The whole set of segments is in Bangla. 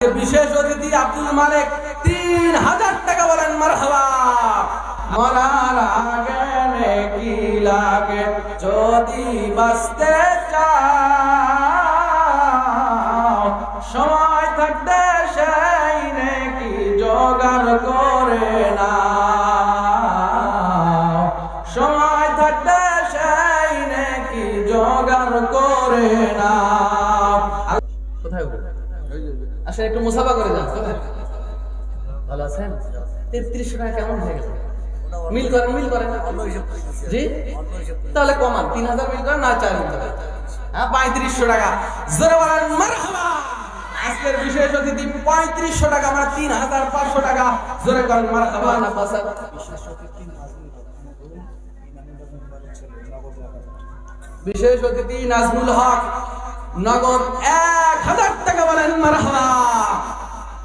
বিশেষ অতিথি আব্দুল মালিক, তিন হাজার টাকা বলেন, মারহাবা। লাগে যদি বাঁচতে সময় থাকতে সেই নাকি জোগাড় করে না সময় থাকতে সেই নাকি জোগাড় করে না আসলে একটু মুসাফা করে যান ভালো আছেন? তেত্রিশশো টাকা কেমন হয়ে গেছে মিল করেন মিল করেন জি? তাহলে কমান তিন হাজার মিল করেন না চার মিল হ্যাঁ পঁয়ত্রিশশো টাকা। জোরে বলেন মারহাবা! আজকের বিশেষ অতিথি পঁয়ত্রিশশো টাকা মানে তিন হাজার পাঁচশো টাকা। জোরে করেন মারহাবা। না পাঁচ বিশেষ অতিথি নাজমুল হক নগদ এক হাজার টাকা বলেন মারহাবা।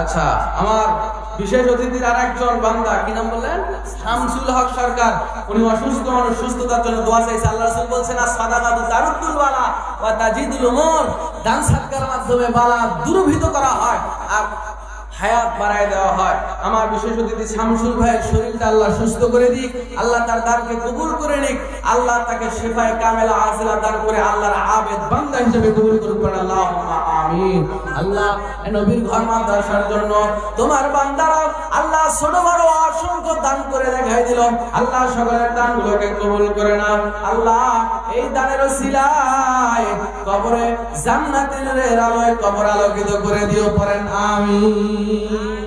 আচ্ছা আমার বিশেষ অতিথির আর একজন বান্দা, কি নাম বললেন? শামসুল হক সরকার। উনি অসুস্থ মানুষ, সুস্থতার জন্য দোয়া চাইছে। আল্লাহ রাসূল বলছেন আর সাদাকাতু তারুদ্দুল বালা ওয়া তাজিদুল উমর। দান সাদকার মাধ্যমে বালা দূরভীত করা হয়। আর হায়াত বাড়ায় দেওয়া হয়। আমার বিশেষ অতিথি শামসুল ভাইয়ের শরীরটা আল্লাহ সুস্থ করে দিক, আল্লাহ তার দানকে কবুল করে নিক, আল্লাহ তাকে শেফায় কামেলা আজিলা দান করে আল্লাহর আবেদ বান্দা হিসেবে কবুল করুক করে আল্লাহ আমিন। আল্লাহ নবীর ঘর মাদ্রাসার জন্য তোমার বান্দারা আল্লাহ ছোট বড় অসংখ্য দান করে দেখাই দিল। আল্লাহ সকলের দানগুলোকে কবুল করে নাও। আল্লাহ এই দানের শিলায় কবরে জান্নাতের আলোয় কবর আলোকিত করে দিও পড়েন আমিন।